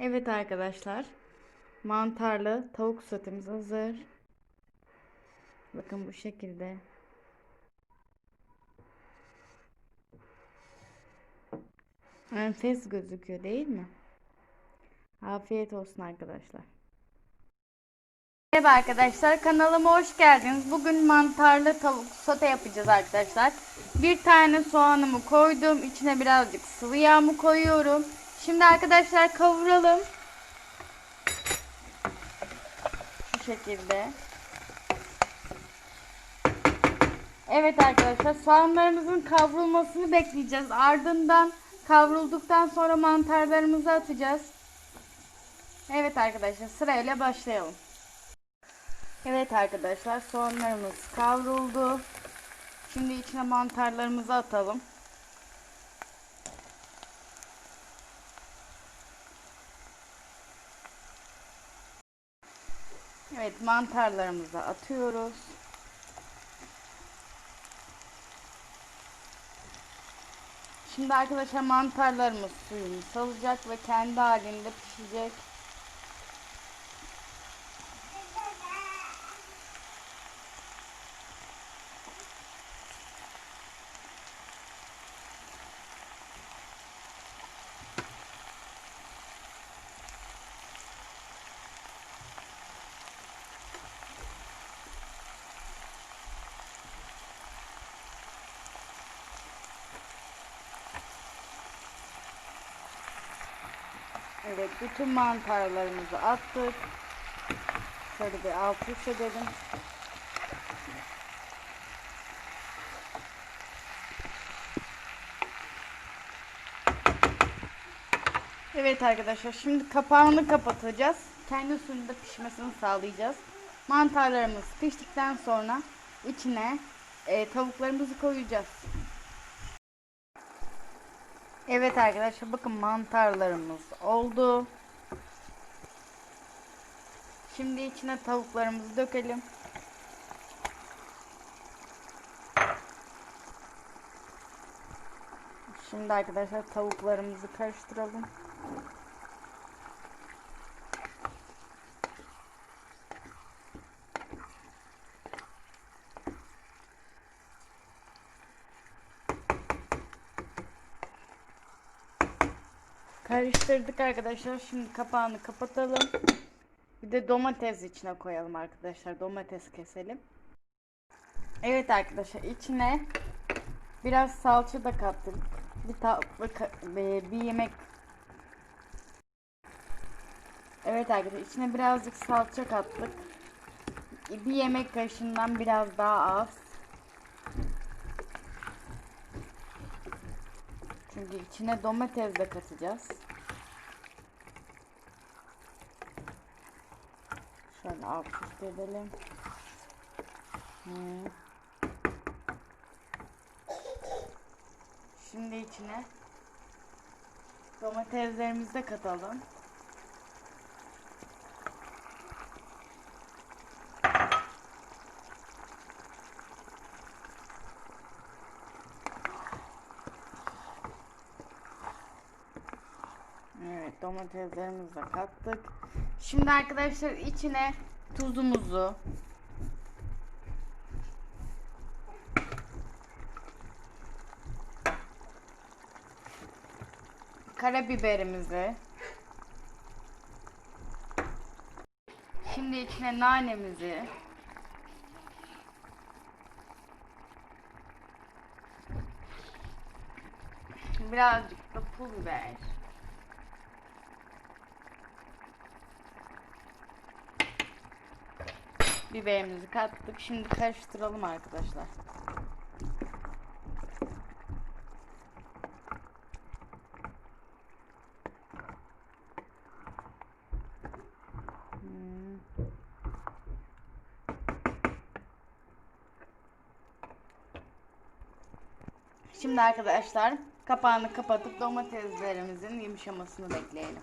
Evet arkadaşlar. Mantarlı tavuk sotemiz hazır. Bakın bu şekilde. Enfes gözüküyor değil mi? Afiyet olsun arkadaşlar. Merhaba arkadaşlar kanalıma hoş geldiniz. Bugün mantarlı tavuk sote yapacağız arkadaşlar. Bir tane soğanımı koydum. İçine birazcık sıvı yağımı koyuyorum. Şimdi arkadaşlar kavuralım. Şu şekilde. Evet arkadaşlar soğanlarımızın kavrulmasını bekleyeceğiz. Ardından kavrulduktan sonra mantarlarımızı atacağız. Evet arkadaşlar sırayla başlayalım. Evet arkadaşlar soğanlarımız kavruldu. Şimdi içine mantarlarımızı atalım. Evet mantarlarımızı atıyoruz. Şimdi arkadaşlar mantarlarımız suyunu salacak ve kendi halinde pişecek. Evet bütün mantarlarımızı attık. Şöyle bir alt üst edelim. Evet arkadaşlar şimdi kapağını kapatacağız. Kendi suyunda pişmesini sağlayacağız. Mantarlarımız piştikten sonra içine e, tavuklarımızı koyacağız. Evet arkadaşlar bakın mantarlarımız oldu. Şimdi içine tavuklarımızı dökelim. Şimdi arkadaşlar tavuklarımızı karıştıralım. Karıştırdık arkadaşlar. Şimdi kapağını kapatalım. Bir de domates içine koyalım arkadaşlar. Domates keselim. Evet arkadaşlar içine biraz salça da kattık. Bir tatlı bir yemek Evet arkadaşlar içine birazcık salça kattık. Bir yemek kaşığından biraz daha az. Çünkü içine domates de katacağız. Şöyle alt üst edelim. Şimdi içine domateslerimizi de katalım. Evet domateslerimizi kattık. Şimdi arkadaşlar içine tuzumuzu karabiberimizi Şimdi içine nanemizi birazcık da pul biber biberimizi kattık. Şimdi karıştıralım arkadaşlar. Şimdi arkadaşlar kapağını kapatıp domateslerimizin yumuşamasını bekleyelim.